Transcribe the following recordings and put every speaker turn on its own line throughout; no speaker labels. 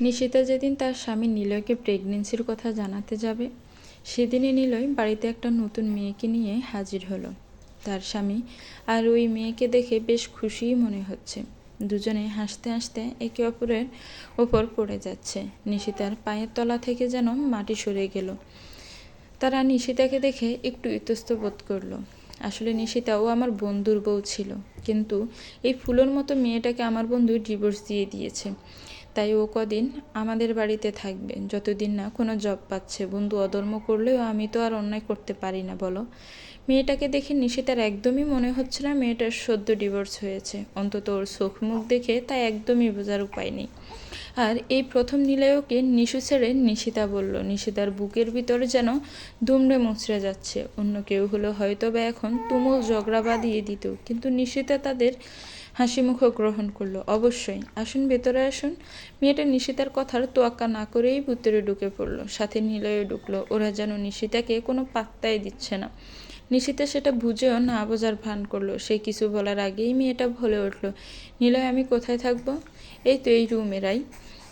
নিশিতা যেদিন তার স্বামী নিলয়কে প্রেগনেন্সির কথা জানাতে যাবে, সেদিনই নিলয় বাড়িতে একটা নতুন মেয়েকে নিয়ে হাজির হলো। তার স্বামী আর ওই মেয়েকে দেখে বেশ খুশিই মনে হচ্ছে। দুজনে হাসতে হাসতে একে অপরের ওপর পড়ে যাচ্ছে। নিশিতার পায়ের তলা থেকে যেন মাটি সরে গেল। তারা নিশিতাকে দেখে একটু ইতস্ত বোধ করল। আসলে নিশিতাও আমার বন্ধুর বউ ছিল। কিন্তু এই ফুলোর মতো মেয়েটাকে আমার বন্ধু ডিভোর্স দিয়ে দিয়েছে। তাই ও কদিন আমাদের বাড়িতে থাকবে। যতদিন না কোনো জব পাচ্ছে। বন্ধু অধর্ম করলেও আমি তো আর অন্যায় করতে পারি না, বলো। মেয়েটাকে দেখে নিশিতার একদমই মনে হচ্ছে না মেয়েটার সদ্য ডিভোর্স হয়েছে। অন্তত ওর চোখ মুখ দেখে তা একদমই বোঝার উপায় নেই। আর এই প্রথম নিলয়কে নিশু ছেড়ে নিশিতা বলল, নিশিতার বুকের ভিতরে যেন দুমড়ে মুচড়ে যাচ্ছে। অন্য কেউ হলো হয়তো বা এখন তুমুল ঝগড়া বাঁধিয়ে দিত। কিন্তু নিশিতা তাদের হাসি মুখ গ্রহণ করল। অবশ্যই। আসুন, ভেতরে আসুন। মেয়েটা নিশিতার কথার তোয়াক্কা না করেই ভিতরে ঢুকে পড়ল। সাথে নিলয়ে ঢুকলো। ওরা যেন নিশিতাকে কোনো পাত্তাই দিচ্ছে না। নিশিতা সেটা বুঝেও না বোঝার ভান করল। সে কিছু বলার আগেই মেয়েটা বলে উঠল, নিলয়, আমি কোথায় থাকব? এই তো এই রুমে, রাই।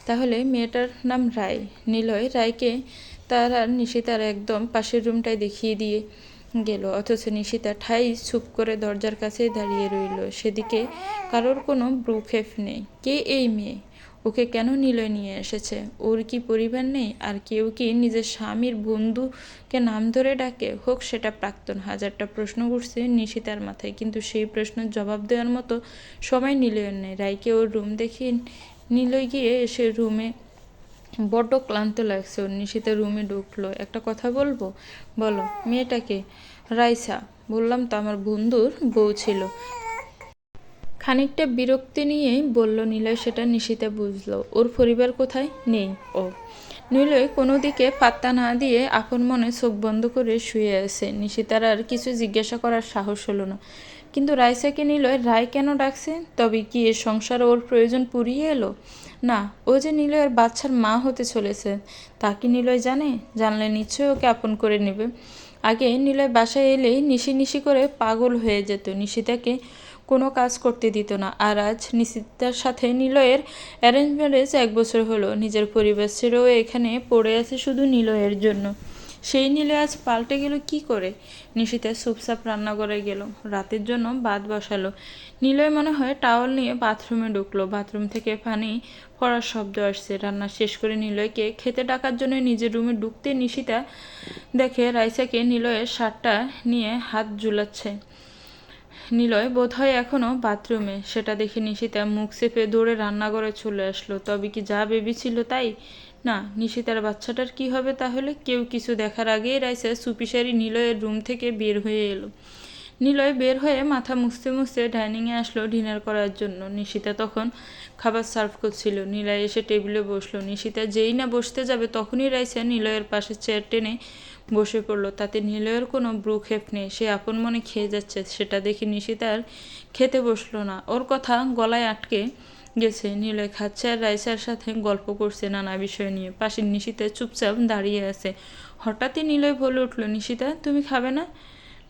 তাহলে মেয়েটার নাম রায় নিলয় রায়কে তার আর নিশিতার একদম পাশের রুমটায় দেখিয়ে দিয়ে গেল, অথচ নিশিতা ঠাই চুপ করে দরজার কাছেই দাঁড়িয়ে রইল। সেদিকে কারোর কোনো ব্রুক্ষেপ নেই। কে এই মেয়ে? ওকে কেন নিলয় নিয়ে এসেছে? ওর কি পরিবার নেই? আর কেউ কি নিজের স্বামীর বন্ধুকে নাম ধরে ডাকে? হোক, সেটা প্রাক্তন। হাজারটা প্রশ্ন উঠছে নিশিতার মাথায়, কিন্তু সেই প্রশ্নের জবাব দেওয়ার মতো সময় নিলয়ের নেই। রায়কে ওর রুম দেখিয়ে নিলয় গিয়ে এসে রুমে বড্ড ক্লান্ত লাগছে। ওর নিশিতা রুমে ঢুকলো। একটা কথা বলব? বলো, মেয়েটাকে? রাইসা, বললাম তো আমার বন্ধুর বউ ছিল। খানিকটা বিরক্তি নিয়েই বলল, নিলয়, সেটা নিশিতা বুঝলো। ওর পরিবার কোথায়? নেই। ও। নিলয় কোনো দিকে পাত্তা না দিয়ে আপন মনে চোখ বন্ধ করে শুয়ে আছে। নিশিতার আর কিছু জিজ্ঞাসা করার সাহস হলো না। কিন্তু রাইসাকে নিলয়, রায় কেন ডাকছে? তবে কি এ সংসার ওর প্রয়োজন পুরিয়ে এলো? না, ও যে নিলয়ের বাচ্চার মা হতে চলেছে, তা কি নিলয় জানে? জানলে নিশ্চয়ই ওকে আপন করে নেবে। আগে নিলয় বাসায় এলেই নিশি নিশি করে পাগল হয়ে যেত। নিশিতাকে কোনো কাজ করতে দিত না। আর আজ নিশিতার সাথে নিলয়ের অ্যারেঞ্জ ম্যারেজ এক বছর হলো। নিজের পরিবার ছেড়েও এখানে পড়ে আছে শুধু নিলয়ের জন্য। সেই নিলয় আজ পাল্টে গেল কি করে? নিশিতা সুপসাপ রান্নাঘরে গেল, রাতের জন্য ভাত বসালো। নিলয় মনে হয় টাওয়াল নিয়ে বাথরুমে ঢুকলো। বাথরুম থেকে পানি পড়ার শব্দ আসছে। রান্না শেষ করে নিলয়কে খেতে ডাকার জন্য নিজের রুমে ঢুকতে নিশিতা দেখে রাইসাকে নিলয়ের শার্টটা নিয়ে হাত ঝুলাচ্ছে। নিলয় বোধহয় এখনও বাথরুমে। সেটা দেখে নিশিতা মুখ চেপে দৌড়ে রান্নাঘরে চলে আসলো। তবে কি যা ভেবেছিল তাই? না, নিশিতার বাচ্চাটার কি হবে তাহলে? কেউ কিছু দেখার আগেই রাইসা সুপিসারি নিলয়ের রুম থেকে বের হয়ে এলো। নিলয় বের হয়ে মাথা মুছতে মুছতে ডাইনিংয়ে আসলো ডিনার করার জন্য। নিশিতা তখন খাবার সার্ভ করছিল। নিলয় এসে টেবিলে বসল। নিশিতা যেই না বসতে যাবে তখনই রাইসা নিলয়ের পাশে চেয়ার টেনে বসে পড়ল। তাতে নিলয়ের কোনো ব্রুক্ষেপ নেই। সে আপন মনে খেয়ে যাচ্ছে। সেটা দেখে নিশিতার খেতে বসল না। ওর কথা গলায় আটকে গেছে নিলয় খাচ্ছে আর রাইসার সাথে গল্প করছে নানা বিষয় নিয়ে। পাশের নিশিতা চুপচাপ দাঁড়িয়ে আছে। হঠাৎই নিলয় বলে উঠল, নিশিতা, তুমি খাবে না?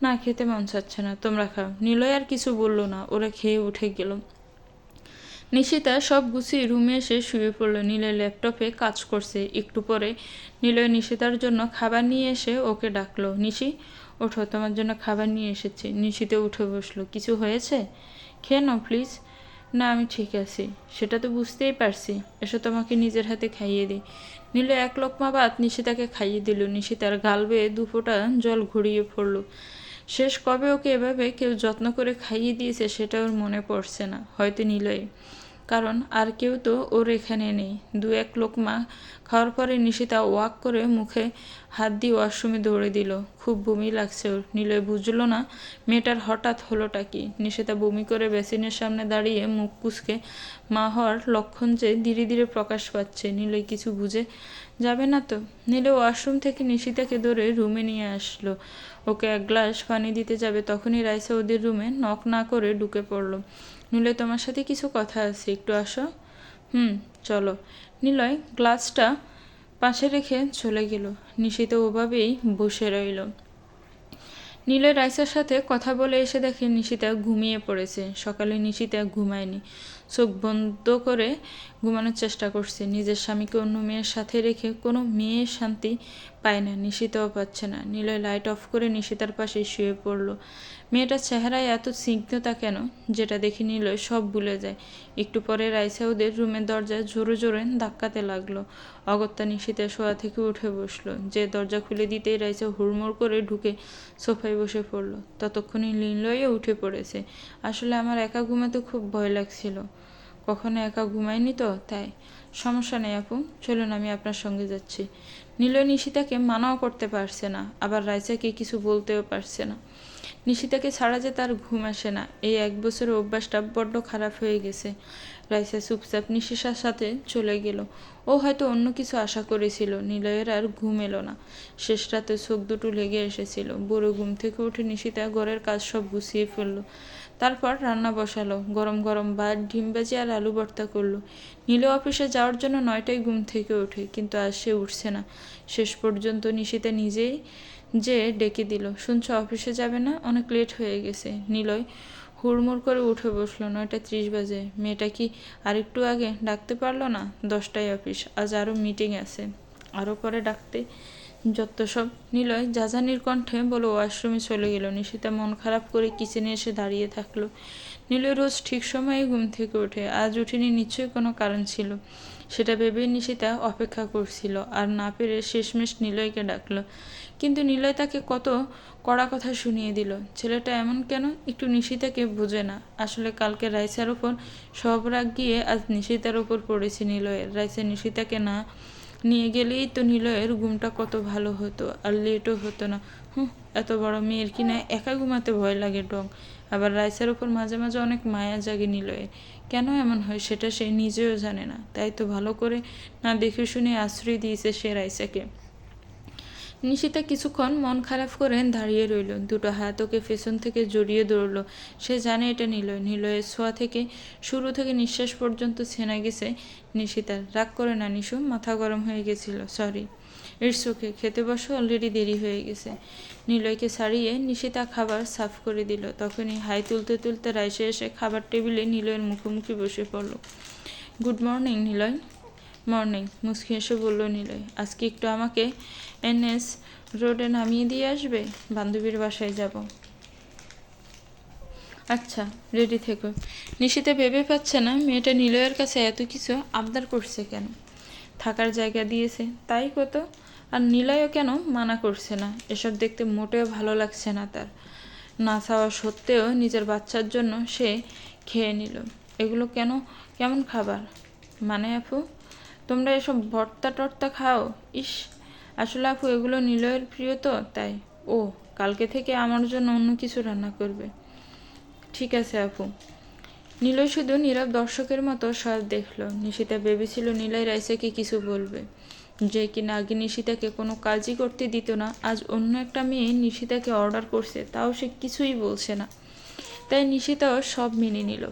না, খেতে মন চাচ্ছে না, তোমরা খাও। নিলয় আর কিছু বলল না, ওরা খেয়ে উঠে গেল। নিশিতা সব গুছিয়ে রুমে এসে শুয়ে পড়ল। নীলয় ল্যাপটপে কাজ করছে। একটু পরে নীলয় নিশিতার জন্য খাবার নিয়ে এসে ওকে ডাকলো, নিশি, ওঠো, তোমার জন্য খাবার নিয়ে এসেছি। নিশিতে উঠে বসল, কিছু হয়েছে? খেয়ে নাও, প্লিজ। না, আমি ঠিক আছি। সেটা তো বুঝতেই পারছি। এসো তোমাকে নিজের হাতে খাইয়ে দিই। নীল এক লোকমা ভাত নিশিতাকে খাইয়ে দিল। নিশিতার গাল বেয়ে দুফোটা জল ঘুরিয়ে পড়ল। শেষ কবে ওকে এভাবে কেউ যত্ন করে খাইয়ে দিয়েছে সেটা ওর মনে পড়ছে না। হয়তো নিলয় কারণ আর কেউ তো ওর এখানে নেই। দু এক লোকমা খাওয়ার পরে নিশিতা ওয়াক করে মুখে হাত দিয়ে ওয়াশরুমে দৌড়ে দিল। খুব বমি লাগছে ওর। নিলয় বুঝলো না মেয়েটার হঠাৎ হলোটা কি। নিশিতা বমি করে বেসিনের সামনে দাঁড়িয়ে মুখ কুচকে মা হওয়ার লক্ষণ যে ধীরে ধীরে প্রকাশ পাচ্ছে। নিলয় কিছু বুঝে যাবে না তো। নিলে ওয়াশরুম থেকে নিশিতাকে ধরে রুমে নিয়ে আসলো। ওকে এক গ্লাস পানি দিতে যাবে তখনই রাইসা ওদের রুমে নক না করে ঢুকে পড়ল। নিলয়, তোমার সাথে কিছু কথা আছে, একটু আসো। হুম, চলো। নিলয় গ্লাসটা পাশে রেখে চলে গেল। নিশিত ওভাবেই বসে রইল। নিলয় রাইসার সাথে কথা বলে এসে দেখে নিশিতা ঘুমিয়ে পড়েছে। সকালে নিশিতা ঘুমায়নি। চোখ বন্ধ করে ঘুমানোর চেষ্টা করছে। নিজের স্বামীকে অন্য মেয়ের সাথে রেখে কোনো মেয়ে শান্তি পায় না, নিশিতাও পাচ্ছে না। নিলয় লাইট অফ করে নিশিতার পাশে শুয়ে পড়ল। মেয়েটার চেহারায় এত স্নিগ্ধতা কেন? যেটা দেখে নিলয় সব ভুলে যায়। একটু পরে রাইসা ওদের রুমের দরজা জোরে জোরে ধাক্কাতে লাগল। অগত্যা নিশিতা শোয়া থেকে উঠে বসল। যে দরজা খুলে দিতেই রাইসা হুড়মুড় করে ঢুকে সোফায় বসে পড়ল। ততক্ষণে নিলয়ও উঠে পড়েছে। আসলে আমার একা ঘুমাতে খুব ভয় লাগছিল। কখনো একা ঘুমাইনি তো, তাই। সমস্যা নেই আপু, চলুন আমি আপনার সঙ্গে যাচ্ছি। নিলয় নিশিতাকে মানাও করতে পারছে না, আবার রাইসাকে কিছু বলতেও পারছে না। নিশিতাকে ছাড়া যে তার ঘুম আসে না, এই এক বছরের অভ্যাসটা বড্ড খারাপ হয়ে গেছে। রাইসা চুপচাপ নিশিসার সাথে চলে গেল। ও হয়তো অন্য কিছু আশা করেছিল, নিলয়ের আর ঘুম এলো না। শেষ রাতে চোখ দুটো লেগে এসেছিল। বুড়ো ঘুম থেকে উঠে নিশিতা ঘরের কাজ সব গুছিয়ে ফেলল। তারপর রান্না বসালো, গরম গরম ভাত, ডিম ভাজি আর আলু ভর্তা করল। নীল অফিসে যাওয়ার জন্য নয়টায় ঘুম থেকে ওঠে, কিন্তু আজ সে উঠছে না। শেষ পর্যন্ত নিশিতা নিজেই যে ডেকে দিল, শুনছ, অফিসে যাবে না? অনেক লেট হয়ে গেছে। নিলয় হুড়মুড় করে উঠে বসল, নয়টা ত্রিশ বাজে। মেয়েটা কি আরেকটু আগে ডাকতে পারল না? দশটায় অফিস, আজ আরও মিটিং আছে। আরও পরে ডাকতে যত সব নিলয় যাজানির কণ্ঠে বলে, ওয়াশরুমে চলে গেল। নিশিতা মন খারাপ করে কিচেনে এসে দাঁড়িয়ে থাকল। নিলয় রোজ ঠিক সময়ে ঘুম থেকে ওঠে। আজ উঠিনি, নিশ্চয়ই কোনো কারণ ছিল। সেটা ভেবেই নিশিতা অপেক্ষা করছিল। আর না পেরে শেষমেশ নিলয়কে ডাকলো। কিন্তু নিলয় তাকে কত কড়া কথা শুনিয়ে দিল। ছেলেটা এমন কেন? একটু নিশিতাকে বোঝে না। আসলে কালকে রাইসার ওপর সব রাগ গিয়ে আজ নিশিতার ওপর পড়েছে নিলয়ের। রাইসা নিশিতাকে না নিয়ে গেলেই তো নিলয়ের ঘুমটা কত ভালো হতো আর লেটও হতো না। হুঁ, এত বড় মেয়ের কিনা একা ঘুমাতে ভয় লাগে ডং। আবার রাইসার ওপর মাঝে মাঝে অনেক মায়া জাগে নিলয়ের। কেন এমন হয় সেটা সে নিজেও জানে না। তাই তো ভালো করে না দেখে শুনে আশ্রয় দিয়েছে সে রাইসাকে। নিশিতা কিছুক্ষণ মন খারাপ করে দাঁড়িয়ে রইল। দুটো হাত ওকে পেছন থেকে জড়িয়ে ধরল। সে জানে এটা নিলয়। নিলয়ের ছোঁয়া থেকে শুরু থেকে নিঃশ্বাস পর্যন্ত ছেনা গেছে নিশিতার রাগ করে না নিশু, মাথা গরম হয়ে গেছিল। Sorry, it's okay. খেতে বসে, অলরেডি দেরি হয়ে গেছে। নিলয়কে ছাড়িয়ে নিশিতা খাবার সাফ করে দিল। তখনই হাই তুলতে তুলতে রাইসে এসে খাবার টেবিলে নিলয়ের মুখোমুখি বসে পড়ল। Good morning, Niloy. মর্নিং মুসকি এসে বলল নিলয়, আজকে একটু আমাকে এনএস রোডে নামিয়ে দিয়ে আসবে? বান্ধবীর বাসায় যাব। আচ্ছা রেডি থেকো। নিশিতে ভেবে পাচ্ছে না মেয়েটা নিলয়ের কাছে এত কিছু আবদার করছে কেন? থাকার জায়গা দিয়েছে, তাই কত? আর নিলয়ও কেন মানা করছে না? এসব দেখতে মোটেও ভালো লাগছে না তার। না চাওয়া সত্ত্বেও নিজের বাচ্চার জন্য সে খেয়ে নিল। এগুলো কেন? কেমন খাবার? মানে আপু? তোমরা এসব ভর্তা টর্তা খাও? ইস, আসলে আপু, এগুলো নিলয়ের প্রিয় তো, তাই। ও, কালকে থেকে আমার জন্য অন্য কিছু রান্না করবে। ঠিক আছে, আপু। নিলয় শুধু নীরব দর্শকের মতো সব দেখল। নিশিতা ভেবেছিল নিলয় রাইসাকে কিছু বলবে। যে কিনা আগে নিশিতাকে কোনো কাজই করতে দিত না, আজ অন্য একটা মেয়ে নিশিতাকে অর্ডার করছে, তাও সে কিছুই বলছে না। তাই নিশিতাও সব মেনে নিল।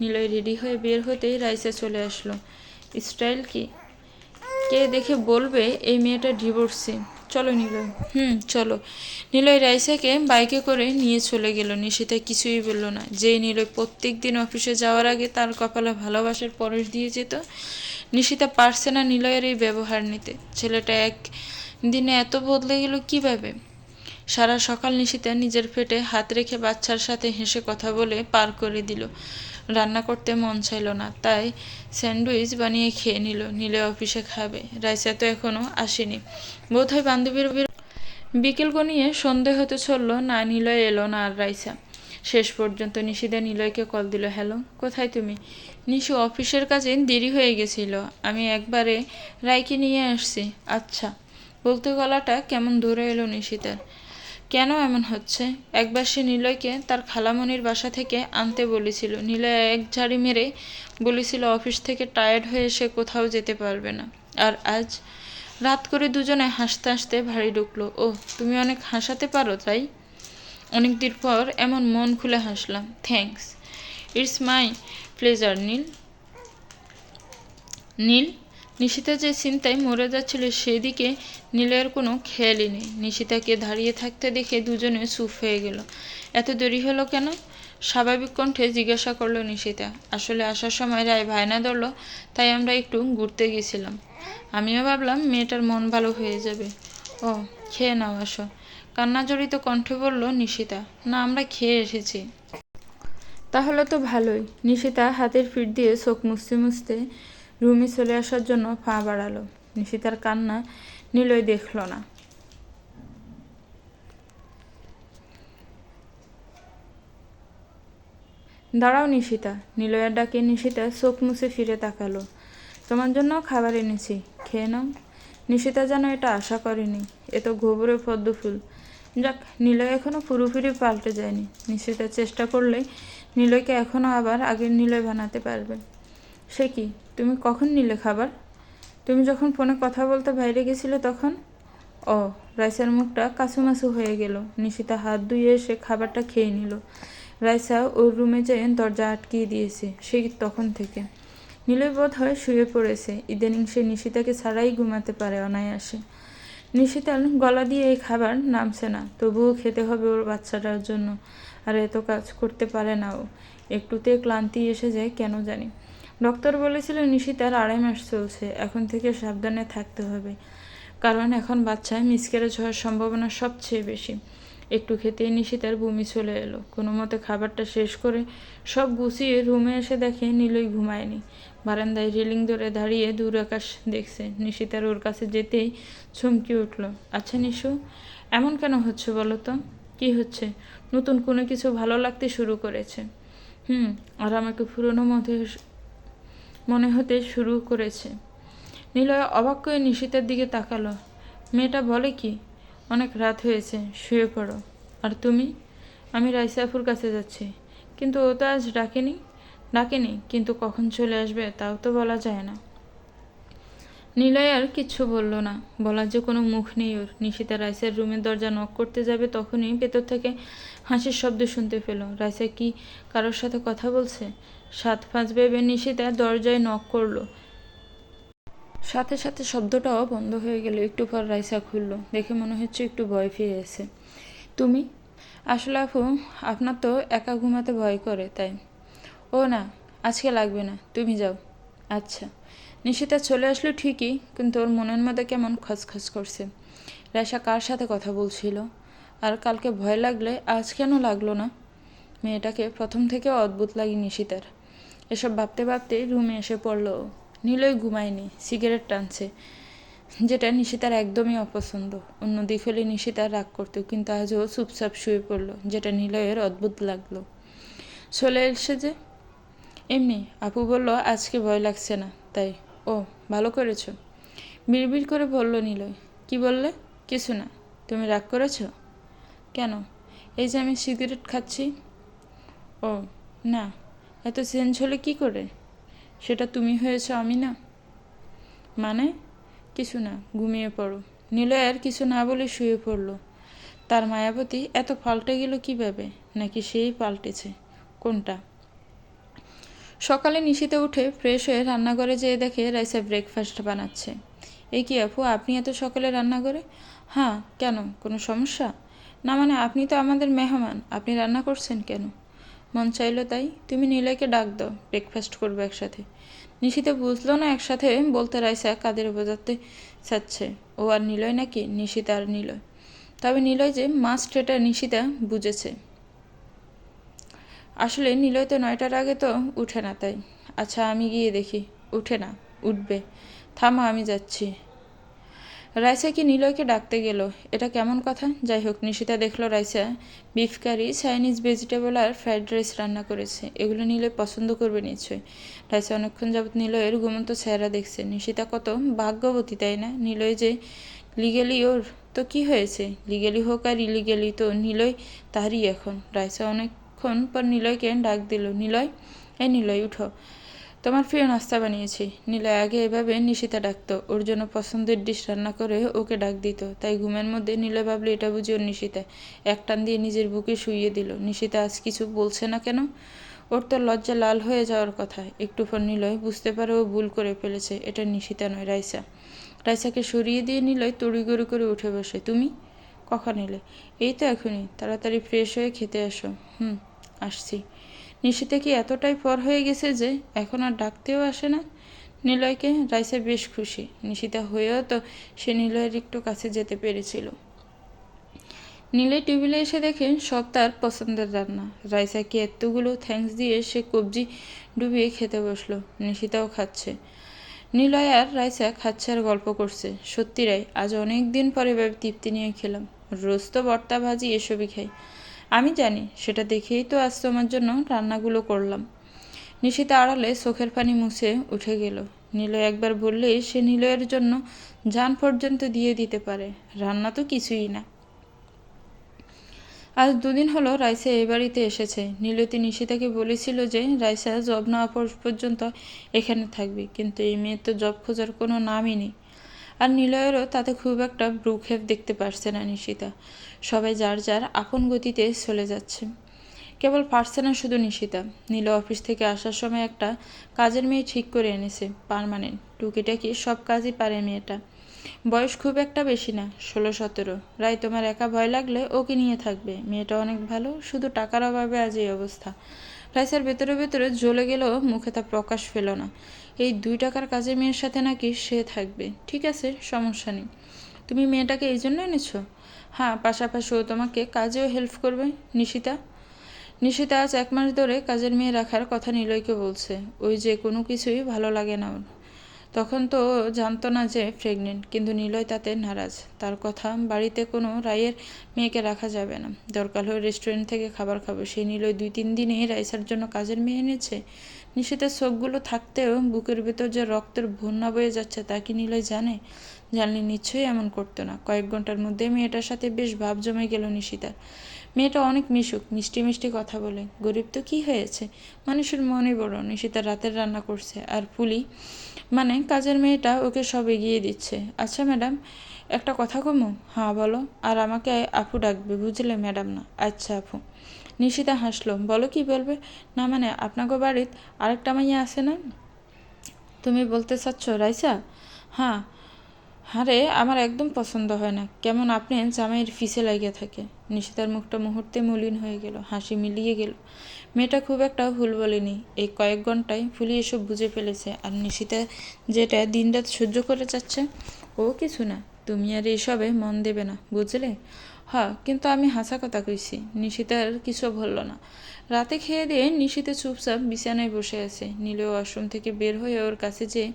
নিলয় রেডি হয়ে বের হতেই রাইসা চলে আসলো। স্টাইল কি? কে দেখে বলবে এই মেয়েটা ডিভোর্সি চলো নিলয়। হুম, চলো। নিলয় রাইসাকে বাইকে করে নিয়ে চলে গেল। নিশিতা কিছুই বলল না। যে নিলয় প্রত্যেক দিন অফিসে যাওয়ার আগে তার কপালে ভালোবাসার পরশ দিয়ে যেত, নিশিতা পারছে না নিলয়ের এই ব্যবহার নিতে। ছেলেটা এক দিনে এত বদলে গেল কীভাবে? সারা সকাল নিশিতা নিজের পেটে হাত রেখে বাচ্চার সাথে হেসে কথা বলে পার করে দিল। রান্না করতে মন চাইল না, তাই স্যান্ডউইচ বানিয়ে খেয়ে নিল, নিলে অফিসে খাবে। রাইসা তো এখনও আসেনি। বোধ হয় বান্ধবীর বিকেল গনিয়ে সন্ধে হতে চলল, না নিলয় এলো না আর রাইসা। শেষ পর্যন্ত নিশিদা নিলয়কে কল দিল, হ্যালো, কোথায় তুমি? নিশু, অফিসের কাজে দেরি হয়ে গেছিল। আমি একবারে রায়কে নিয়ে আসছি। আচ্ছা। বলতে গলাটা কেমন ধরে এলো নিশিতার কেন এমন হচ্ছে? একবার সে নিলয়কে তার খালামণির বাসা থেকে আনতে বলেছিল। নিলয় এক ঝাড়ি মেরে বলেছিল, অফিস থেকে টায়ার্ড হয়ে সে কোথাও যেতে পারবে না। আর আজ রাত করে দুজনে হাসতে হাসতে ভারী ঢুকলো। ও তুমি অনেক হাসাতে পারো তাই? অনেক দিন পর এমন মন খুলে হাসলাম। Thanks, it's my pleasure, Neel. Neel? Nishita যে চিন্তায় মরে যাচ্ছিল সেদিকে নীলের কোনো খেয়ালই নেই। নিশিতাকে দাঁড়িয়ে থাকতে দেখে দুজনে চুপ হয়ে গেল। এত দেরি হলো কেন? স্বাভাবিক কণ্ঠে জিজ্ঞাসা করল নিশিতা। আসলে আসার সময় রায় ভায়না ধরলো, তাই আমরা একটু ঘুরতে গেছিলাম। আমিও ভাবলাম মেয়েটার মন ভালো হয়ে যাবে। ও, খেয়ে নাও, আসো। কান্না জড়িত কণ্ঠে বলল নিশিতা, না, আমরা খেয়ে এসেছি। তাহলে তো ভালোই। নিশিতা হাতের ফিট দিয়ে চোখ মুছতে মুছতে রুমে চলে আসার জন্য পা বাড়ালো। নিশিতার কান্না নিলয় দেখল না। দাঁড়াও নিশিতা। নিলয়ের ডাকে নিশিতা চোখ মুছে ফিরে তাকালো। তোমার জন্য খাবার এনেছি, খেয়ে নাও। নিশিতা যেন এটা আশা করেনি। এ তো গোবরে পদ্ম ফুল। যাক, নিলয় এখনও পুরোপুরি পাল্টে যায়নি। নিশিতা চেষ্টা করলে নিলয়কে এখনও আবার আগের নিলয় বানাতে পারবে। সে কি? তুমি কখন নিলে খাবার? তুমি যখন ফোনে কথা বলতে বাইরে গেছিলে তখন? ও রাইসার মুখটা কাছুমাছু হয়ে গেল। নিশিতা হাত ধুয়ে এসে খাবারটা খেয়ে নিল। রাইসা ওর রুমে যেয়ে দরজা আটকিয়ে দিয়েছে সেই তখন থেকে। নীলয় বোধ হয় শুয়ে পড়েছে। ইদানিং সে নিশিতাকে ছাড়াই ঘুমাতে পারে অনায়াসে। নিশিতার গলা দিয়ে এই খাবার নামছে না, তবুও খেতে হবে ওর বাচ্চাটার জন্য। আর এত কাজ করতে পারে না ও। একটুতে ক্লান্তি এসে যায়, কেন জানি। ডক্টর বলেছিল নিশিতার আড়াই মাস চলছে, এখন থেকে সাবধানে থাকতে হবে। কারণ এখন বাচ্চায় মিসক্যারেজ হওয়ার সম্ভাবনা সবচেয়ে বেশি। একটু খেতেই নিশিতার বমি চলে এলো। কোনো মতে খাবারটা শেষ করে সব গুছিয়ে রুমে এসে দেখে নীলই ঘুমায়নি। বারান্দায় রেলিং ধরে দাঁড়িয়ে দূর আকাশ দেখছে। নিশিতার ওর কাছে যেতেই চমকে উঠল আচ্ছা নিশু, এমন কেন হচ্ছে বলো তো? কী হচ্ছে? নতুন কোনো কিছু ভালো লাগতে শুরু করেছে? হুম, আর আমাকে পুরনো মধ্যে মনে হতে শুরু করেছে। নিলয় অবাক করে নিশিতার দিকে তাকালো। মেয়েটা বলে কি? অনেক রাত হয়েছে, শুয়ে পড়ো। আর তুমি? আমি রাইসাফুর কাছে যাচ্ছি। কিন্তু ও তো আজ ডাকেনি? ডাকেনি, কিন্তু কখন চলে আসবে তাও তো বলা যায় না। নিলয় আর কিচ্ছু বলল না। বলার যে কোনো মুখ নেই ওর। নিশিতা রাইসের রুমের দরজা নক করতে যাবে তখনই ভেতর থেকে হাসির শব্দ শুনতে পেল। রাইসা কি কারোর সাথে কথা বলছে? সাত পাঁচ ভেবে নিশিতা দরজায় নক করল। সাথে সাথে শব্দটাও বন্ধ হয়ে গেল, একটু পর রাইসা খুললো, দেখে মনে হচ্ছে একটু ভয় এসে তুমি? আসলে আপু, আপনার তো একা ঘুমাতে ভয় করে, তাই? ও না, আজকে লাগবে না, তুমি যাও। আচ্ছা। নিশিতা চলে আসলো ঠিকই, কিন্তু ওর মনের মধ্যে কেমন খসখস করছে। রাইসা কার সাথে কথা বলছিল? আর কালকে ভয় লাগলে আজ কেন লাগল না? মেয়েটাকে প্রথম থেকে অদ্ভুত লাগে নিশিতার। এসব ভাবতে ভাবতে রুমে এসে পড়ল। নীলই ঘুমায়নি, সিগারেট টানছে, যেটা নিশিতার একদমই অপছন্দ। অন্যদিক হলে নিশিতার রাগ করতো, কিন্তু আজও চুপচাপ শুয়ে পড়ল, যেটা নিলয়ের অদ্ভুত লাগল। চলে এসে যে? এমনি, আপু বলল, আজকে ভয় লাগছে না। তাই, ও, ভালো করেছ? বিড়বিড় করে বলল নিলয়, কি বললে? কিছু না। তুমি রাগ করেছ? কেন? এই যে আমি সিগারেট খাচ্ছি। ও, না। এত চেঞ্জ হলে কি করে? সেটা তুমি হয়েছো আমি না। মানে? কিছু না, ঘুমিয়ে পড়ো। নিলয় আর কিছু না বলে শুয়ে পড়ল। তার মায়াবতী, এত পাল্টে গেল কীভাবে? নাকি সেই পাল্টেছে? কোনটা? সকালে নিশিতে উঠে ফ্রেশ হয়ে রান্নাঘরে যেয়ে দেখে রাইসা ব্রেকফাস্ট বানাচ্ছে। এই কি আপু, আপনি এত সকালে রান্না করে হ্যাঁ কেন? কোনো সমস্যা? না মানে আপনি তো আমাদের মেহমান, আপনি রান্না করছেন কেন? মন চাইলো তাই। তুমি নিলয়কে ডাক দাও ব্রেকফাস্ট করব একসাথে। নিশিতে বুঝলো না একসাথে বলতে রাইসা কাদের বোঝাতে চাচ্ছে। ও আর নিলয় নাকি? নিশিতা আর নিলয়। তবে নিলয় যে মাস্ট এটা নিশিতা বুঝেছে। আসলে নিলয় তো নয়টার আগে তো উঠে না তাই। আচ্ছা আমি গিয়ে দেখি। উঠে না, উঠবে। থামা, আমি যাচ্ছি। রাইসা কি নিলয়কে ডাকতে গেল? এটা কেমন কথা? যাই হোক নিশিতা দেখল Raisa beef curry Chinese vegetable আর ফ্রাইড রাইস রান্না করেছে। এগুলো নিলয় পছন্দ করবে নিশ্চয়ই। রাইসা অনেকক্ষণ যাবৎ নিলয়ের ঘুমন্ত চেহারা দেখছে। নিশিতা কত ভাগ্যবতী, তাই না? নিলয় যে লিগেলি ওর। তো কি হয়েছে? লিগেলি হোক আর ইলিগেলি তো নিলয় তারই এখন। রাইসা অনেকক্ষণ পর নিলয়কে ডাক দিল, নিলয় এ নিলয়, উঠো। তোমার প্রিয় নাস্তা বানিয়েছি। নীলয় আগে এভাবে নিশিতা ডাকতো। ওর জন্য পছন্দের ডিশ রান্না করে ওকে ডাক দিত। তাই ঘুমের মধ্যে নীলয় ভাবলে এটা বুঝি ওর নিশিতা। এক টান দিয়ে নিজের বুকে শুইয়ে দিল। নিশিতা আজ কিছু বলছে না কেন? ওর তো লজ্জা লাল হয়ে যাওয়ার কথা। একটু পর নিলয় বুঝতে পারে ও ভুল করে ফেলেছে। এটা নিশিতা নয়, রাইসা। রাইসাকে সরিয়ে দিয়ে নিলয় তড়িগড়ি করে উঠে বসে। তুমি? কখন এলে? এই তো এখনই। তাড়াতাড়ি ফ্রেশ হয়ে খেতে আসো। হুম, আসছি। নিশিতে কি এতটাই পর হয়ে গেছে যে এখন আর ডাকতেও আসে না? নিলয়কে রাইসা বেশ খুশি। নিশিতা হয়েও তো সে নিলয়ের একটু কাছে যেতে পেরেছিল। নীলে টেবিলে এসে দেখে সব তার পছন্দের রান্না। রাইসাকে এতগুলো থ্যাঙ্কস দিয়ে সে কবজি ডুবিয়ে খেতে বসল। নিশিতাও খাচ্ছে। নিলয় আর রাইসা খাচ্ছে আর গল্প করছে। সত্যি রাই, আজ অনেক দিন পরে এভাবে তৃপ্তি নিয়ে খেলাম। রোজ তো বর্তা ভাজি, এসবই খাই। আমি জানি, সেটা দেখেই তো আজ তোমার জন্য রান্নাগুলো করলাম। নিশিতা আড়ালে চোখের পানি মুছে উঠে গেল। নিলয় একবার বললেই সে নিলয়ের জন্য যান পর্যন্ত দিয়ে দিতে পারে। রান্না তো কিছুই না। আজ দুদিন হলো রাইসা এ বাড়িতে এসেছে। নীলতি নিশিতাকে বলেছিল যে, রাইসা জব না পর্যন্ত এখানে থাকবে। কিন্তু এই মেয়ের তো জব খোঁজার কোনো নামই নেই। আর নিলয়েরও তাতে খুব একটা ব্রুক্ষেপ দেখতে পারছে না নিশিতা। সবাই যার যার আপন গতিতে চলে যাচ্ছে। কেবল পারছে না শুধু নিশিতা। নীল অফিস থেকে আসার সময় একটা কাজের মেয়ে ঠিক করে এনেছে, পারমানেন্ট। টুকিটাকি সব কাজই পারে মেয়েটা। বয়স খুব একটা বেশি না, ষোলো সতেরো। রায় তোমার একা ভয় লাগলে ওকে নিয়ে থাকবে। মেয়েটা অনেক ভালো, শুধু টাকার অভাবে আজ এই অবস্থা। রাইসার ভেতরে ভেতরে জ্বলে গেলেও মুখে তা প্রকাশ পেল না। এই দুই টাকার কাজের মেয়ের সাথে নাকি সে থাকবে। ঠিক আছে, সমস্যা নেই। তুমি মেয়েটাকে এই জন্য এনেছো হ্যাঁ পাশাপাশি ও তোমাকে কাজেও হেল্প করবে, নিশিতা। নিশিতা আজ এক মাস ধরে কাজের মেয়ে রাখার কথা নিলয়কে বলছে। ওই যে কোনো কিছুই ভালো লাগে না ওর। তখন তো জানতো না যে প্রেগনেন্ট কিন্তু নিলয় তাতে নারাজ। তার কথা, বাড়িতে কোনো রায়ের মেয়েকে রাখা যাবে না। দরকার হলে রেস্টুরেন্ট থেকে খাবার খাব। সেই নিলয় দুই তিন দিনেই রাইসার জন্য কাজের মেয়ে এনেছে। নিশিতের চোখগুলো থাকতেও বুকের ভেতর যে রক্তের বন্যা বয়ে যাচ্ছে তা কি নিলয় জানে? জানলে নিশ্চয়ই এমন করতো না। কয়েক ঘণ্টার মধ্যে মেয়েটার সাথে বেশ ভাব জমে গেল নিশিতার। মেয়েটা অনেক মিশুক, মিষ্টি মিষ্টি কথা বলে। গরিব তো কি হয়েছে? মানুষের মনে বড় নিশিতা রাতের রান্না করছে। আর পুলি মানে কাজের মেয়েটা ওকে সব এগিয়ে দিচ্ছে। আচ্ছা ম্যাডাম, একটা কথা কমু? হ্যাঁ বলো। আর আমাকে আপু ডাকবে, বুঝলে ম্যাডাম না? আচ্ছা আপু। নিশিতা হাসলো। বলো কি বলবে? না মানে আপনাকে বাড়ির আরেকটা মাইয়া আছে না? তুমি বলতে চাচ্ছ, রাইসা? হ্যাঁ আরে, আমার একদম পছন্দ হয় না। কেমন আপনি জামাইয়ের ফিসে লাগিয়ে থাকে। নিশিতার মুখটা মুহূর্তে মলিন হয়ে গেল, হাসি মিলিয়ে গেল। মেয়েটা খুব একটা ভুল বলেনি। এই কয়েক ঘন্টায় ফুলি এসব বুঝে ফেলেছে। আর নিশিতা যেটা দিনরাত সহ্য করে যাচ্ছে ও কিছু না। তুমি আর এসবে মন দেবে না, বুঝলে? হ্যাঁ কিন্তু আমি হাসা কথা কইছি। নিশিতার কিছু বলল না। রাতে খেয়ে দিয়ে নিশিতে চুপচাপ বিছানায় বসে আছে। নীলেও আশ্রম থেকে বের হয়ে ওর কাছে যেয়ে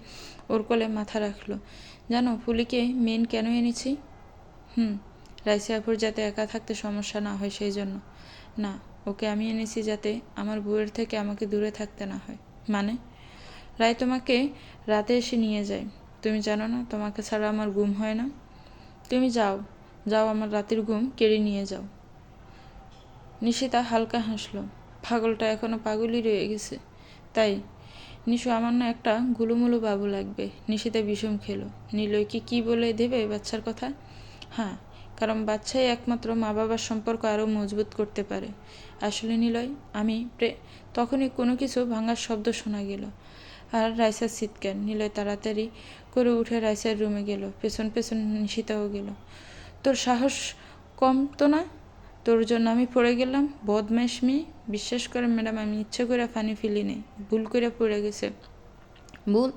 ওর কোলে মাথা রাখল। জানো ফুলিকে মেন কেন এনেছি? হুম, রাইসিয়াপুর যাতে একা থাকতে সমস্যা না হয় সেই জন্য। না, ওকে আমি এনেছি যাতে আমার বউয়ের থেকে আমাকে দূরে থাকতে না হয়। মানে? রায় তোমাকে রাতে এসে নিয়ে যায়। তুমি জানো না, তোমাকে ছাড়া আমার ঘুম হয় না। তুমি যাও যাও আমার রাতের ঘুম কেড়ে নিয়ে যাও। নিশিতা হালকা হাসলো। পাগলটা এখনও পাগলই রয়ে গেছে। তাই নিশু আমার না একটা গুলুমুলু বাবু লাগবে। নিশিতা বিষম খেলো। নিলয়কে কি বলে দেবে বাচ্চার কথা? হ্যাঁ কারণ বাচ্চাই একমাত্র মা বাবার সম্পর্ক আরও মজবুত করতে পারে। আসলে নিলয়, আমি প্রে, তখনই কোনো কিছু ভাঙার শব্দ শোনা গেল। আর রাইসার চিৎকার। নিলয় তাড়াতাড়ি করে উঠে রাইসার রুমে গেল। পেছন পেছন নিশিতাও গেল। তোর সাহস কম তো না? তোর জন্য আমি পড়ে গেলাম। বদমাইশ বিশ্বাস করে ম্যাডাম, আমি ইচ্ছে করে ফানি ফেলি নেই। ভুল করে পড়ে গেছে। ভুল?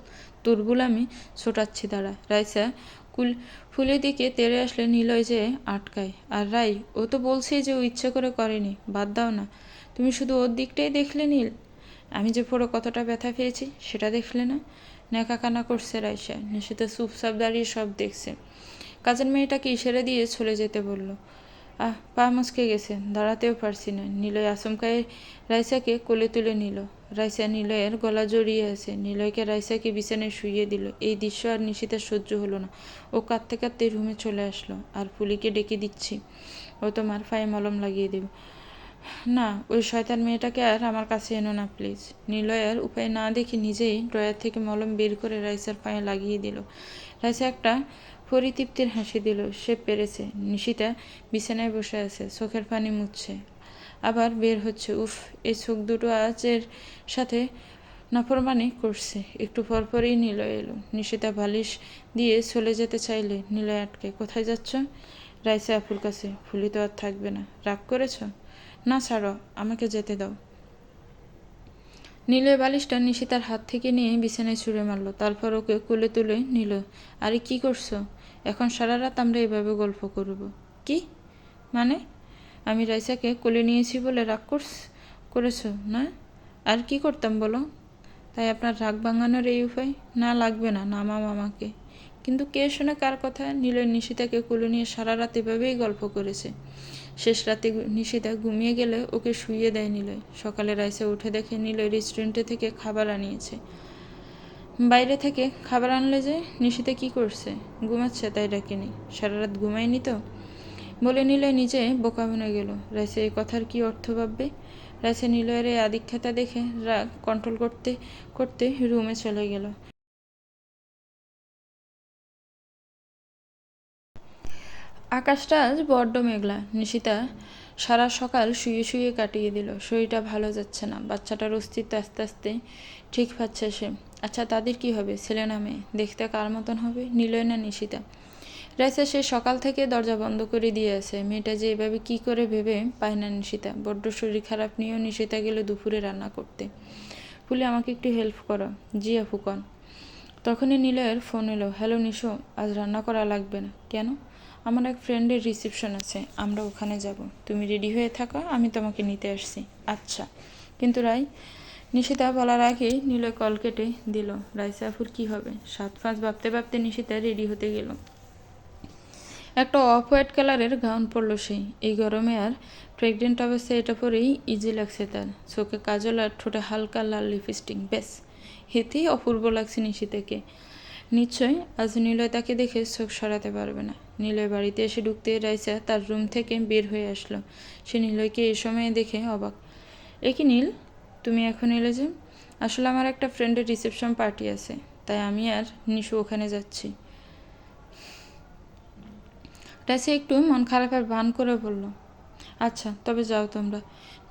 তোর ভুল আমি ছোটাচ্ছি, দাঁড়া। রাইসা কুল ফুলের দিকে তেড়ে আসলে নিলয় যে আটকায়। আর রাই ও তো বলছেই যে ও ইচ্ছে করে করেনি। বাদ দাও না। তুমি শুধু ওর দিকটাই দেখলে নীল? আমি যে পড়ে কতটা ব্যথা পেয়েছি, সেটা দেখলে না? নেকা কানা করছে রাইসা নিশিতে চুপচাপ দাঁড়িয়ে সব দেখছে। কাজের মেয়েটাকে ইশারা দিয়ে চলে যেতে বলল। আহ, পা মুচকে গেছে। দাঁড়াতেও পারছি না। নিলয় আচমকায় রাইসাকে কোলে তুলে নিল। রাইসা নিলয়ের গলা জড়িয়ে আছে। নিলয়কে রাইসাকে বিছানায় শুইয়ে দিল। এই দৃশ্য আর নিশিতার সহ্য হলো না। ও কাঁদতে কাঁদতে রুমে চলে আসলো। আর পুলিকে ডেকে দিচ্ছি। ও তোমার ফায়ে মলম লাগিয়ে দেব। না, ওই শয়তান মেয়েটাকে আর আমার কাছে এনো না, প্লিজ। নিলয়ের উপায় না দেখে নিজেই ড্রয়ার থেকে মলম বের করে রাইসার পায়ে লাগিয়ে দিল। রাইসা একটা পরিতৃপ্তির হাসি দিল, সে পেরেছে। নিশিতা বিছানায় বসে আছে, চোখের পানি মুছছে। আবার বের হচ্ছে, উফ এই চোখ দুটো আজের সাথে নাফরমানি করছে। একটু পরপরই নিলয় এলো। নিশিতা বালিশ দিয়ে চলে যেতে চাইলে, নিলয় আটকে, কোথায় যাচ্ছ? রাইসে আপুর কাছে। ফুলি তো আর থাকবে না। রাগ করেছ? না, ছাড়ো, আমাকে যেতে দাও। নীলের বালিশটা নিশিতার হাত থেকে নিয়ে বিছানায় ছুঁড়ে মারলো। তারপর ওকে কোলে তুলে নিল, আরে কি করছ? এখন সারা রাত আমরা এভাবে গল্প করব। কি? মানে? আমি রাইসাকে কোলে নিয়েছি বলে রাগ করছ করেছ না? আর কি করতাম বলো? তাই আপনার রাগ ভাঙানোর এই উপায় না লাগবে না নামাম আমাকে। কিন্তু কে শোনে কার কথা? নীলয় নিশিতাকে কোলে নিয়ে সারা রাত এভাবেই গল্প করেছে। শেষ রাতে নিশিতা ঘুমিয়ে গেলে ওকে শুইয়ে দেয় নিলয়। সকালে রাইসে উঠে দেখে নিলয় রেস্টুরেন্টে থেকে খাবার আনিয়েছে। বাইরে থেকে খাবার আনলে যে নিশিতে কি করছে? ঘুমাচ্ছে, তাই ডাকেনি। সারা রাত ঘুমায়নি তো? বলে নিলয় নিজে বোকা বনে গেল। রাইসে এই কথার কি অর্থ ভাববে? রাইসে নিলয়ের এই আদিক্ষেতা দেখে রাগ কন্ট্রোল করতে করতে রুমে চলে গেল। আকাশটা আজ বড্ড মেঘলা। নিশিতা সারা সকাল শুয়ে শুয়ে কাটিয়ে দিল। শরীরটা ভালো যাচ্ছে না। বাচ্চাটার অস্তিত্ব আস্তে আস্তে ঠিক পাচ্ছে সে। আচ্ছা তাদের কি হবে? ছেলে না মেয়ে? দেখতে কার মতন হবে? নিলয় না নিশিতা? রাইসা সে সকাল থেকে দরজা বন্ধ করে দিয়ে আছে। মেয়েটা যে এভাবে কি করে ভেবে পায় না নিশিতা। বড্ড শরীর খারাপ নিয়েও নিশিতা গেলে দুপুরে রান্না করতে। ফুলে, আমাকে একটু হেল্প করো। জি আপু, কন। তখনই নিলয়ের ফোন এলো। হ্যালো নিশো, আজ রান্না করা লাগবে না। কেন? আমার এক ফ্রেন্ডের রিসেপশন আছে, আমরা ওখানে যাব। তুমি রেডি হয়ে থাকো, আমি তোমাকে নিতে আসছি। আচ্ছা। কিন্তু রাই নিশিতা বলার আগেই নিলয় কল কেটে দিল। রাইসাফুর কি হবে? সাত পাঁচ ভাবতে ভাবতে নিশিতা রেডি হতে গেল। একটা অফ হোয়াইট কালারের গাউন পরলো সেই এই গরমে আর প্রেগনেন্ট অবস্থায় এটা পরেই ইজি লাগছে তার। চোখে কাজল আর ঠোঁটে হালকা লাল লিপস্টিক ব্যাস। হেতেই অপূর্ব লাগছে নিশিতাকে। নিশ্চয় আজ নিলয় তাকে দেখে চোখ সরাতে পারবে না। নিলয় বাড়িতে এসে ঢুকতে রাইসা তার রুম থেকে বের হয়ে আসলো। সে নিলয়কে এই সময়ে দেখে অবাক। এ কি নীল? তুমি এখন এলে যে? আসলে আমার একটা ফ্রেন্ডের রিসেপশন পার্টি আছে, তাই আমি আর নিশু ওখানে যাচ্ছি। রাইসা একটু মন খারাপের ভান করে বলল আচ্ছা তবে যাও তোমরা।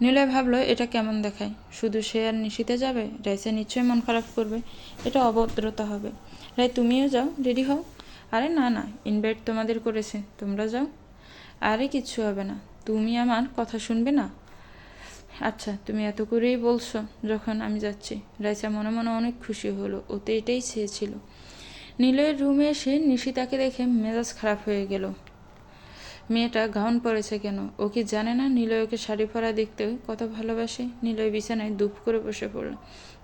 নিলয় ভাবলো, এটা কেমন দেখায়? শুধু সে আর নিশিতে যাবে? রাইসা নিশ্চয়ই মন খারাপ করবে। এটা অভদ্রতা হবে। রাই, তুমিও যাও, রেডি হও। আরে না না ইনভাইট তোমাদের করেছে, তোমরা যাও। আরে কিচ্ছু হবে না, তুমি আমার কথা শুনবে না? আচ্ছা তুমি এত করেই বলছো, যখন আমি যাচ্ছি। রাইসা মনে মনে অনেক খুশি হলো, ও তো এটাই চেয়েছিল। নীলয়ের রুমে এসে নিশিতাকে দেখে মেজাজ খারাপ হয়ে গেল। মেয়েটা গাউন পরেছে কেন? ও কি জানে না নিলয় ওকে শাড়ি পরা দেখতে কত ভালোবাসে? নিলয় বিছানায় দুপ করে বসে পড়ল।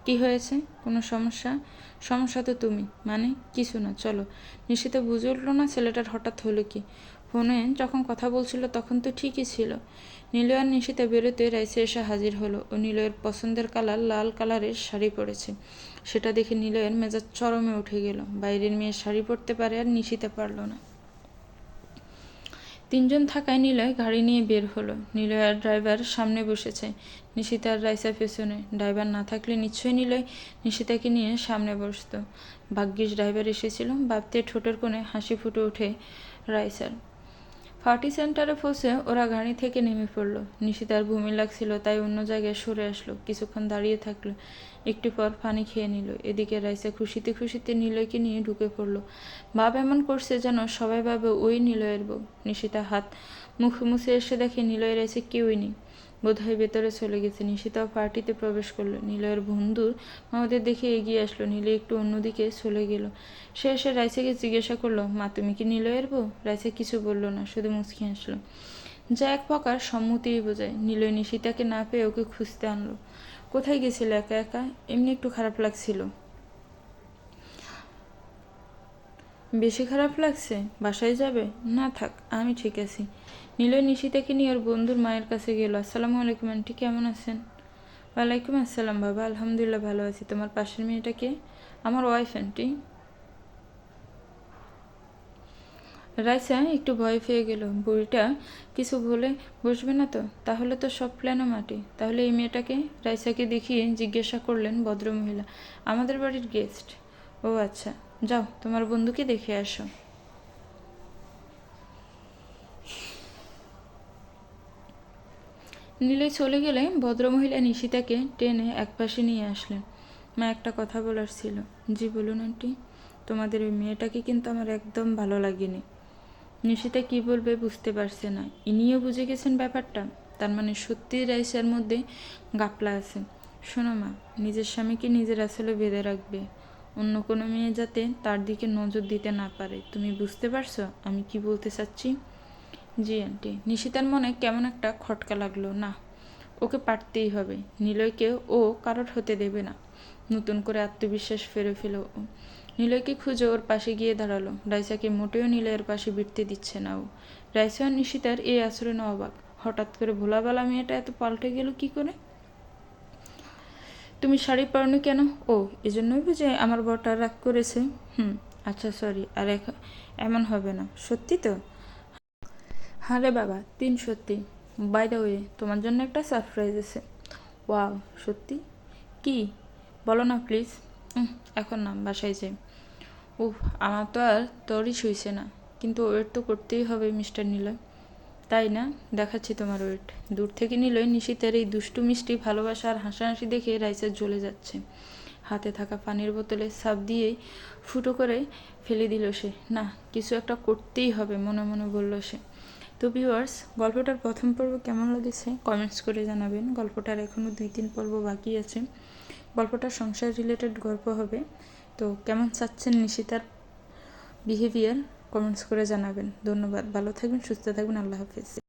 কি হয়েছে? কোনো সমস্যা? সমস্যা তো তুমি। মানে কিছু না, চলো। নিশিতা বুঝে উঠল না ছেলেটার হঠাৎ হলো কি। ফোনে যখন কথা বলছিল তখন তো ঠিকই ছিল। নিলয় আর নিশিতা বেরোতে রাইসে এসে হাজির হলো ও নীলয়ের পছন্দের কালার লাল কালারের শাড়ি পরেছে। সেটা দেখে নীলয়ের মেজাজ চরমে উঠে গেল। বাইরের মেয়ে শাড়ি পরতে পারে আর নিশিতে পারল না। তিনজন থাকায় নিলয় গাড়ি নিয়ে বের হলো। নিলয় আর ড্রাইভার সামনে বসেছে। নিশিতার রাইসা পেছনে। ড্রাইভার না থাকলে নিশ্চয়ই নিলয় নিশিতাকে নিয়ে সামনে বসত। ভাগ্যিস ড্রাইভার এসেছিল। বাপতে ঠোঁটের কোণে হাসি ফুটে ওঠে রাইসার। পার্টি সেন্টারে পৌঁছে ওরা গাড়ি থেকে নেমে পড়ল। নিশিতার ভূমি লাগছিল, তাই অন্য জায়গায় সরে আসলো। কিছুক্ষণ দাঁড়িয়ে থাকল, একটু পর পানি খেয়ে নিল। এদিকে রাইসা খুশিতে খুশিতে নিলয়কে নিয়ে ঢুকে পড়ল। বাপ এমন করছে যেন সবাই ভাবে ওই নিলয়ের বউ। নিশিতা হাত মুখে মুছে এসে দেখে নিলয়ের রাইসে কেউই নেই। বোধহয় ভেতরে চলে গেছে। নিশিতাও পার্টিতে প্রবেশ করল। নিলয়ের বন্ধুর আমাদের দেখে এগিয়ে আসলো। নীলে একটু অন্যদিকে চলে গেল। সে এসে রাইসাকে জিজ্ঞাসা করল, মা, তুমি কি নিলয়ের বউ? রাইসা কিছু বলল না, শুধু মুচকি হাসলো। যা এক প্রকার সম্মতিই বোঝায়। নিলয় নিশিতাকে না পেয়ে ওকে খুঁজতে আনলো। কোথায় গেছিলে একা একা? এমনি একটু খারাপ লাগছিল। বেশি খারাপ লাগছে? বাসায় যাবে? না থাক, আমি ঠিক আছি। নিলয় নিশিতাকে নিয়ে ওর বন্ধুর মায়ের কাছে গেল। আসসালামু আলাইকুম, আন্টি, কেমন আছেন? ওয়ালাইকুম আসসালাম, বাবা। আলহামদুলিল্লাহ ভালো আছি। তোমার পাশের মেয়েটাকে আমার ওয়াইফ আন্টি। রাইসা, একটু ভয় পেয়ে গেল। বুড়িটা কিছু বলে বসবে না তো? তাহলে তো সব প্ল্যানও মাটি। তাহলে এই মেয়েটাকে রাইসাকে দেখিয়ে জিজ্ঞাসা করলেন ভদ্রমহিলা। আমাদের বাড়ির গেস্ট ও আচ্ছা। যাও, তোমার বন্ধুকে দেখে আসো। নীলে চলে গেলে ভদ্রমহিলা নিশিতাকে টেনে একপাশে নিয়ে আসলেন। মা একটা কথা বলার ছিল। জি, বলুন, আন্টি। তোমাদের ওই মেয়েটাকে কিন্তু আমার একদম ভালো লাগেনি। নিশিতা কি বলবে বুঝতে পারছে না। ইনিও বুঝে গেছেন ব্যাপারটা। তার মানে সত্যি রাইসার মধ্যে গাপলা আছে। শোনো মা, নিজের স্বামীকে নিজের আসলে বেঁধে রাখবে। অন্য কোনো মেয়ে যাতে তার দিকে নজর দিতে না পারে। তুমি বুঝতে পারছ? আমি কি বলতে চাচ্ছি? জি, আন্টি। নিশিতার মনে কেমন একটা খটকা লাগল। না, ওকে পারতেই হবে। নিলয়কে ও কারোর হতে দেবে না। নতুন করে আত্মবিশ্বাস ফেরে ফেল ও। নিলয়কে খুঁজে ওর পাশে গিয়ে দাঁড়াল। রাইসাকে মোটেও নিলয়ের পাশে বিটতে দিচ্ছে না ও। রাইসা নিশিতার এই আচরণে অবাক। হঠাৎ করে ভোলাবেলা মেয়েটা এত পাল্টে গেল কি করে? তুমি শাড়ি পরনি কেন? ও, এজন্যই বুঝে আমার বরটা রাগ করেছে। হুম আচ্ছা সরি আর এমন হবে না। সত্যি তো? হ্যাঁ রে বাবা, তিন সত্যি। বাই দ্য ওয়ে তোমার জন্য একটা সারপ্রাইজ আছে। ওয়াও সত্যি? কি? বলো না প্লিজ এখন না বাসায় যাই। উফ, আমার তো আর তরই শুইছে না। কিন্তু ওয়েট তো করতেই হবে, মিস্টার নিলয়। তাই না? দেখাচ্ছি তোমার ওয়েট। দূর থেকে নিলয় নিশিতের এই দুষ্টু মিষ্টি ভালোবাসা আর হাসাহাসি দেখে রাইসা জ্বলে যাচ্ছে। হাতে থাকা পানির বোতলে সাপ দিয়েই ফুটো করে ফেলে দিল সে। না, কিছু একটা করতেই হবে, মনে মনে বলল সে। তো ভিউয়ার্স গল্পটার প্রথম পর্ব কেমন লেগেছে? কমেন্টস করে জানাবেন। গল্পটার এখনও দুই তিন পর্ব বাকি আছে। গল্পটা সংসার রিলেটেড গল্প হবে। তো কেমন চাচ্ছেন নিশিতার বিহেভিয়ার কমেন্টস করে জানাবেন। ধন্যবাদ। ভালো থাকবেন সুস্থ থাকবেন। আল্লাহ হাফিজ।